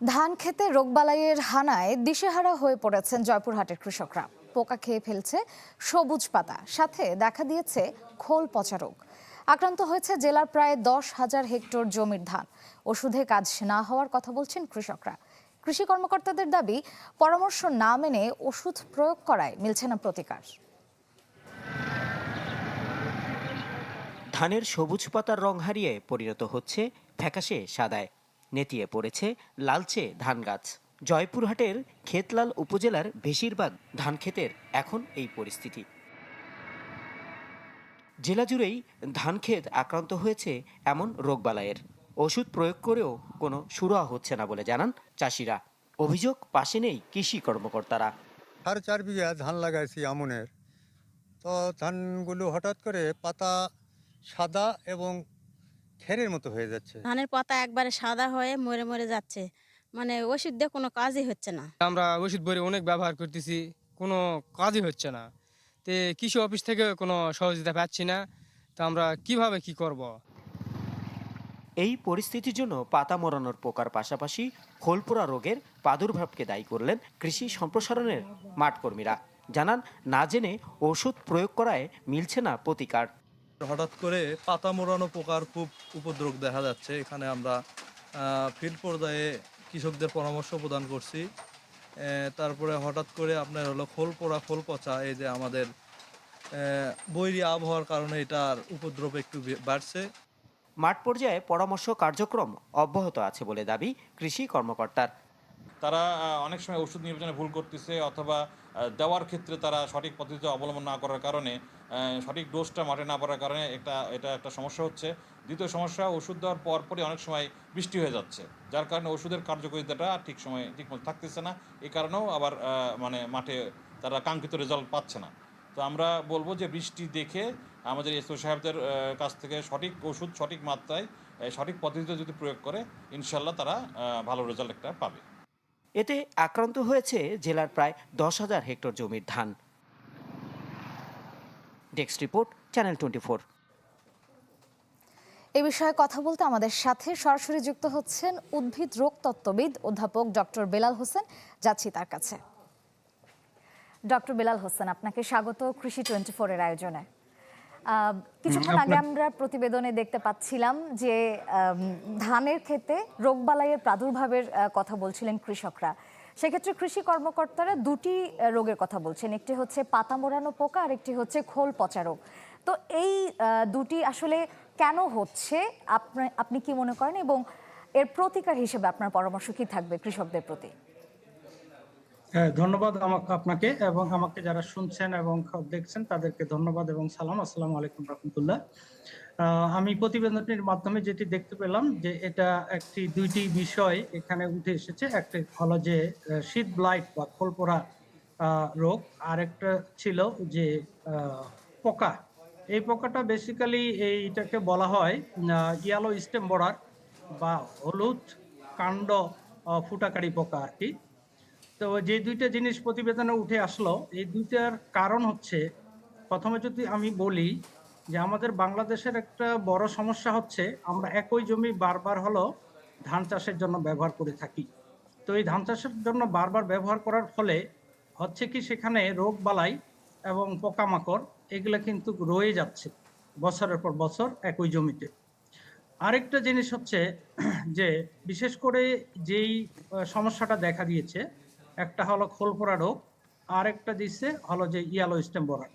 ধান খেতে রোগবালাইয়ের হানায় দিশেহারা হয়ে পড়েছেন জয়পুরহাটের কৃষকরা। পোকা খেয়ে ফেলছে সবুজ পাতা, সাথে দেখা দিয়েছে খোল পচা রোগ। আক্রান্ত হয়েছে জেলার প্রায় দশ হাজার হেক্টর জমির ধান। ওষুধে কাজ না হওয়ার কথা বলছেন কৃষকরা। কৃষি কর্মকর্তাদের দাবি, পরামর্শ না মেনে ওষুধ প্রয়োগ করায় মিলছে না প্রতিকার। ধানের সবুজ পাতার রং হারিয়ে পরিণত হচ্ছে ফ্যাকাশে সাদায়। নেতিয়ে পড়েছে লালচে ধান গাছ। জয়পুরহাটের ক্ষেতলাল উপজেলার বেশিরভাগ ধান ক্ষেতের এখন এই পরিস্থিতি। জেলা জুড়েই ধান ক্ষেত আক্রান্ত হয়েছে এমন রোগবালাইয়ের। ওষুধ প্রয়োগ করেও কোনো সুরাহা হচ্ছে না বলে জানান চাষিরা। অভিযোগ পাশে নেই কৃষি কর্মকর্তারা। সাড়ে চার বিঘা ধান লাগাইছি আমনের। তো ধানগুলো হঠাৎ করে পাতা সাদা এবং খেরের মতো হয়ে যাচ্ছে। ধানের পাতা একবারে সাদা হয়ে মরে মরে যাচ্ছে। মানে ওষুধ দিয়ে কোনো কাজই হচ্ছে না। আমরা ওষুধ বড়ি অনেক ব্যবহার করতেছি কোনো কাজই হচ্ছে না। তে কৃষি অফিস থেকে কোনো সহযোগিতা পাচ্ছি না তা আমরা কীভাবে কি করব। এই পরিস্থিতির জন্য পাতা মরানোর পোকার পাশাপাশি খোলপোড়া রোগের প্রাদুর্ভাবকে দায়ী করলেন কৃষি সম্প্রসারণের মাঠকর্মীরা। জানান না জেনে ওষুধ প্রয়োগ করায় মিলছে না প্রতিকার। হঠাৎ করে পাতা মোড়ানো পোকার খুব উপদ্রব দেখা যাচ্ছে। এখানে আমরা ফিল্ড পর্যায়ে কৃষকদের পরামর্শ প্রদান করছি। তারপরে হঠাৎ করে আপনার হলো খোল পোড়া খোল পচা এই যে আমাদের বৈরী আবহাওয়ার কারণে এটার উপদ্রব একটু বাড়ছে। মাঠ পর্যায়ে পরামর্শ কার্যক্রম অব্যাহত আছে বলে দাবি কৃষি কর্মকর্তার। তারা অনেক সময় ওষুধ নির্বাচনে ভুল করতেছে অথবা দেওয়ার ক্ষেত্রে তারা সঠিক পদ্ধতি অবলম্বন না করার কারণে সঠিক ডোজটা মাঠে না পড়ার কারণে এটা এটা একটা সমস্যা হচ্ছে। দ্বিতীয় সমস্যা, ওষুধ দেওয়ার পর পরই অনেক সময় বৃষ্টি হয়ে যাচ্ছে। যার কারণে ওষুধের কার্যকারিতাটা ঠিক সময় ঠিকমতো থাকতেছে না। এই কারণেও আবার মানে মাঠে তারা কাঙ্ক্ষিত রেজাল্ট পাচ্ছে না। তো আমরা বলব যে বৃষ্টি দেখে আমাদের এসও সাহেবদের কাছ থেকে সঠিক ওষুধ সঠিক মাত্রায় সঠিক পদ্ধতিতে যদি প্রয়োগ করে ইনশাল্লাহ তারা ভালো রেজাল্ট একটা পাবে। এতে আক্রান্ত হয়েছে জেলার প্রায় দশ হাজার হেক্টর জমির ধান। Desk report channel twenty four. এ বিষয়ে কথা বলতে আমাদের সাথে সরাসরি যুক্ত হচ্ছেন উদ্ভিদ রোগ তত্ত্ববিদ অধ্যাপক ডক্টর বেলাল হোসেন। যাচ্ছি তার কাছে। ডক্টর বেলাল হোসেন আপনাকে স্বাগত কৃষি টোয়েন্টি ফোরের আয়োজনে। আহ, কিছুক্ষণ আগে আমরা প্রতিবেদনে দেখতে পাচ্ছিলাম যে ধানের ক্ষেতে রোগবালাইয়ের প্রাদুর্ভাবের কথা বলছিলেন কৃষকরা। সেক্ষেত্রে কৃষি কর্মকর্তারা দুটি রোগের কথা বলছেন। একটি হচ্ছে পাতা মোড়ানো পোকা আর একটি হচ্ছে খোল পচা রোগ। তো এই দুটি আসলে কেন হচ্ছে? আপনি আপনি কি মনে করেন? এবং এর প্রতিকার হিসেবে আপনার পরামর্শ কি থাকবে কৃষকদের প্রতি? ধন্যবাদ আপনাকে এবং আমাকে যারা শুনছেন এবং দেখছেন তাদেরকে ধন্যবাদ এবং সালাম। আসসালামু আলাইকুম রহমতুল্লাহ। আমি প্রতিবেদনটির মাধ্যমে যেটি দেখতে পেলাম যে এটা একটি, দুইটি বিষয় এখানে উঠে এসেছে। একটা হলো যে শীত ব্লাইট বা খোলপোড়া রোগ। আর একটা ছিল যে পোকা। এই পোকাটা বেসিক্যালি এইটাকে বলা হয় ইয়ালো স্টেম বা হলুদ কাণ্ড ফুটাকারী পোকা আর কি তো যে দুইটা জিনিস প্রতিবেদনে উঠে আসলো, এই দুইটার কারণ হচ্ছে, প্রথমে যদি আমি বলি যে আমাদের বাংলাদেশের একটা বড় সমস্যা হচ্ছে, আমরা একই জমি বারবার হলো ধান চাষের জন্য ব্যবহার করে থাকি। তো এই ধান চাষের জন্য বারবার ব্যবহার করার ফলে হচ্ছে কি সেখানে রোগ বালাই এবং পোকামাকড় এগুলো কিন্তু রয়ে যাচ্ছে বছরের পর বছর একই জমিতে। আরেকটা জিনিস হচ্ছে যে বিশেষ করে যেই সমস্যাটা দেখা দিয়েছে একটা হলো খোলপোড়া রোগ আর একটা দিচ্ছে হলো যে ইয়ালো স্টেম স্টেম্বরার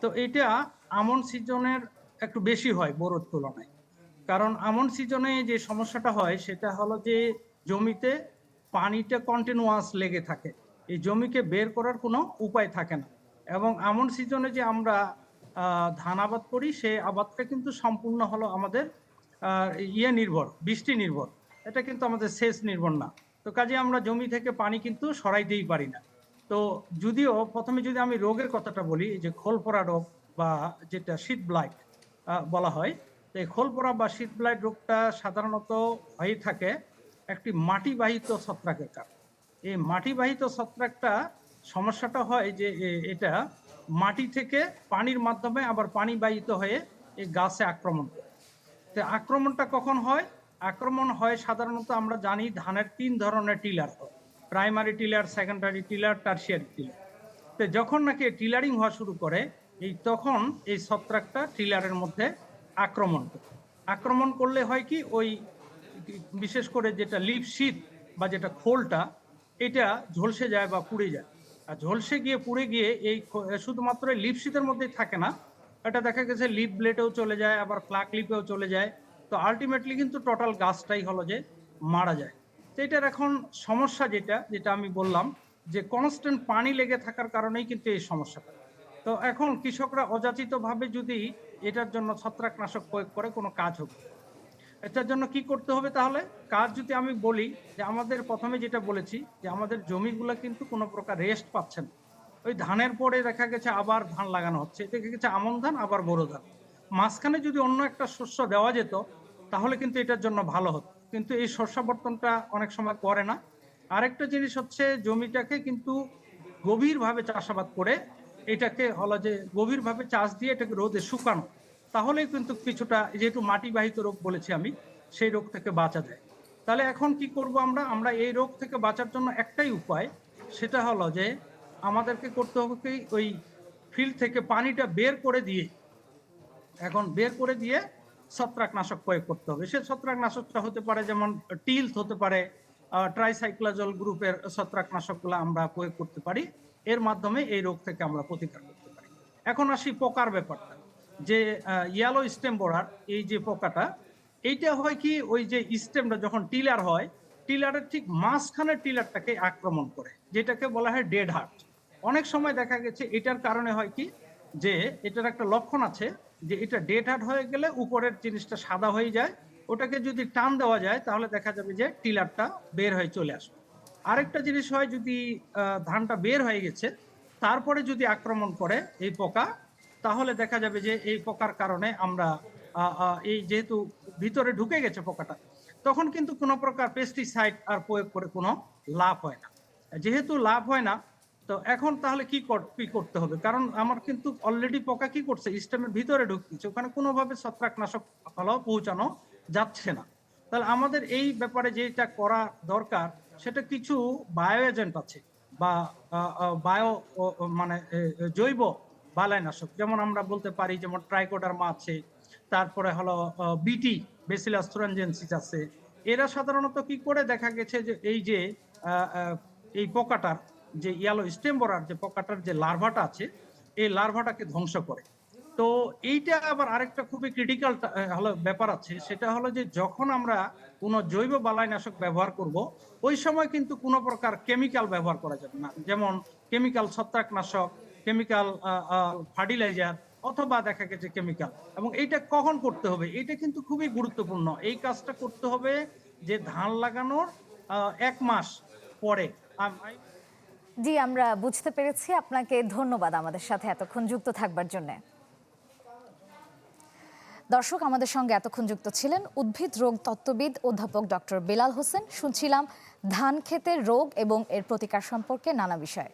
তো এটা আমন সিজনের একটু বেশি হয় বড়োর তুলনায়। কারণ আমন সিজনে যে সমস্যাটা হয় সেটা হলো যে জমিতে পানিটা কন্টিনিউয়াস লেগে থাকে। এই জমিকে বের করার কোনো উপায় থাকে না। এবং আমন সিজনে যে আমরা ধান আবাদ করি সেই আবাদটা কিন্তু সম্পূর্ণ হলো আমাদের ইয়ে নির্ভর, বৃষ্টি নির্ভর। এটা কিন্তু আমাদের সেচ নির্ভর না। তো কাজে আমরা জমি থেকে পানি কিন্তু সরাইতেই পারি না। তো যদিও প্রথমে যদি আমি রোগের কথাটা বলি যে খোলপোড়া রোগ বা যেটা শীত ব্লাইট বলা হয়, তো এই খোলপোড়া বা শীত ব্লাইট রোগটা সাধারণত হয়ে থাকে একটি মাটিবাহিত ছত্রাকের কারণে। এই মাটিবাহিত ছত্রাকটা সমস্যাটা হয় যে এটা মাটি থেকে পানির মাধ্যমে আবার পানি বাহিত হয়ে এই গাছে আক্রমণ করে। তো আক্রমণটা কখন হয়? আক্রমণ হয় সাধারণত আমরা জানি ধানের তিন ধরনের tiller primary tiller secondary tiller tertiary tiller. তো যখন নাকি টিলারিং হওয়া শুরু করে, এই তখন এই ছত্রাকটা টিলারের মধ্যে আক্রমণ করে। আক্রমণ করলে হয় কি, ওই বিশেষ করে যেটা লিপ শীত বা যেটা খোলটা, এটা ঝলসে যায় বা পুড়ে যায়। আর ঝলসে গিয়ে পুড়ে গিয়ে এই শুধুমাত্র লিপ শীতের মধ্যেই থাকে না, এটা দেখা গেছে লিপ ব্লেটেও চলে যায়, আবার ফ্লাক লিপেও চলে যায়। তো আলটিমেটলি কিন্তু টোটাল গাছটাই হলো যে মারা যায়। তো এটার এখন সমস্যা যেটা যেটা আমি বললাম, যে কনস্ট্যান্ট পানি লেগে থাকার কারণেই কিন্তু এই সমস্যাটা। তো এখন কৃষকরা অযাচিতভাবে যদি এটার জন্য ছত্রাকনাশক প্রয়োগ করে, কোনো কাজ হবে এটার জন্য কি করতে হবে তাহলে? কাজ যদি আমি বলি, যে আমাদের প্রথমে যেটা বলেছি, যে আমাদের জমিগুলো কিন্তু কোনো প্রকার রেস্ট পাচ্ছে না। ওই ধানের পরে দেখা গেছে আবার ধান লাগানো হচ্ছে, দেখা গেছে আমন ধান, আবার বোরো ধান। মাঝখানে যদি অন্য একটা শস্য দেওয়া যেত, তাহলে কিন্তু এটার জন্য ভালো হতো। কিন্তু এই শস্যাবর্তনটা অনেক সময় করে না। আরেকটা জিনিস হচ্ছে, জমিটাকে কিন্তু গভীরভাবে চাষাবাদ করে এটাকে হলো যে গভীরভাবে চাষ দিয়ে এটাকে রোদে শুকানো। তাহলেই কিন্তু কিছুটা, যেহেতু মাটিবাহিত রোগ বলেছি আমি, সেই রোগ থেকে বাঁচা যায়। তাহলে এখন কি করব আমরা? আমরা এই রোগ থেকে বাঁচার জন্য একটাই উপায়, সেটা হলো যে আমাদেরকে করতে হবে কি, ওই ফিল্ড থেকে পানিটা বের করে দিয়ে এখন বের করে দিয়ে ছত্রাকনাশক প্রয়োগ করতে হবে। সে ছত্রাকনাশকটা হতে পারে যেমন টিলস হতে পারে ট্রাইসাইক্লাজল গ্রুপের ছত্রাকনাশকগুলো আমরা প্রয়োগ করতে পারি। এর মাধ্যমে এই রোগ থেকে আমরা প্রতিকার করতে পারি। এখন আসি পোকার ব্যাপারটা। যে ইয়ালো স্টেম বোরার এই যে পোকাটা, এইটা হয় কি ওই যে স্টেমটা যখন টিলার হয় টিলারের ঠিক মাঝখানে টিলারটাকে আক্রমণ করে, যেটাকে বলা হয় ডেড হার্ট অনেক সময় দেখা গেছে এটার কারণে হয় কি, যে এটার একটা লক্ষণ আছে যে এটা ডেড হার্ট হয়ে গেলে উপরের জিনিসটা সাদা হয়ে যায়, ওটাকে যদি টান দেওয়া যায়, তাহলে দেখা যাবে যে টিলারটা বের হয়ে চলে আসবে। আরেকটা জিনিস হয় যদি ধানটা বের হয়ে গেছে, তারপরে যদি আক্রমণ করে এই পোকা, তাহলে দেখা যাবে যে এই পোকার কারণে আমরা এই যেহেতু ভিতরে ঢুকে গেছে পোকাটা, তখন কিন্তু কোনো প্রকার পেস্টিসাইড আর প্রয়োগ করে কোনো লাভ হয় না। যেহেতু লাভ হয় না তো এখন তাহলে কি কি করতে হবে? কারণ আমার কিন্তু অলরেডি পোকা কি করছে? স্টেমের ভিতরে ঢুকছে। ওখানে কোনোভাবে ছত্রাকনাশক ফলাও পৌঁছানো যাচ্ছে না। তাহলে আমাদের এই ব্যাপারে যেটা করা দরকার, সেটা কিছু বায়ো এজেন্ট আছে বা বায়ো মানে জৈব বালাইনাশক। যেমন আমরা বলতে পারি, যেমন ট্রাইকোডার্মা আছে, তারপরে হলো বিটি বেসিলাস থুরানজেন্সিস আছে। এরা সাধারণত কি করে দেখা গেছে যে, এই যে এই পোকাটার যে ইয়ালো স্টেম্বরার যে পোকাটার যে লার্ভাটা আছে, এই লার্ভাটাকে ধ্বংস করে। তো এইটা আবার আরেকটা খুবই ক্রিটিক্যাল হলো ব্যাপার আছে। সেটা হলো যে যখন আমরা কোনো জৈব বালাইনাশক ব্যবহার করব, ওই সময় কিন্তু কোনো প্রকার কেমিক্যাল ব্যবহার করা যাবে না। যেমন কেমিক্যাল ছত্রাকনাশক কেমিক্যাল ফার্টিলাইজার অথবা দেখা গেছে কেমিক্যাল এবং এইটা কখন করতে হবে? এটা কিন্তু খুবই গুরুত্বপূর্ণ। এই কাজটা করতে হবে যে ধান লাগানোর এক মাস পরে। জি, আমরা বুঝতে পেরেছি। আপনাকে ধন্যবাদ আমাদের সাথে এতক্ষণ যুক্ত থাকবার জন্য। দর্শক, আমাদের সঙ্গে এতক্ষণ যুক্ত ছিলেন উদ্ভিদ রোগ তত্ত্ববিদ অধ্যাপক ডক্টর বেলাল হোসেন। শুনছিলাম ধান ক্ষেতের রোগ এবং এর প্রতিকার সম্পর্কে নানা বিষয়।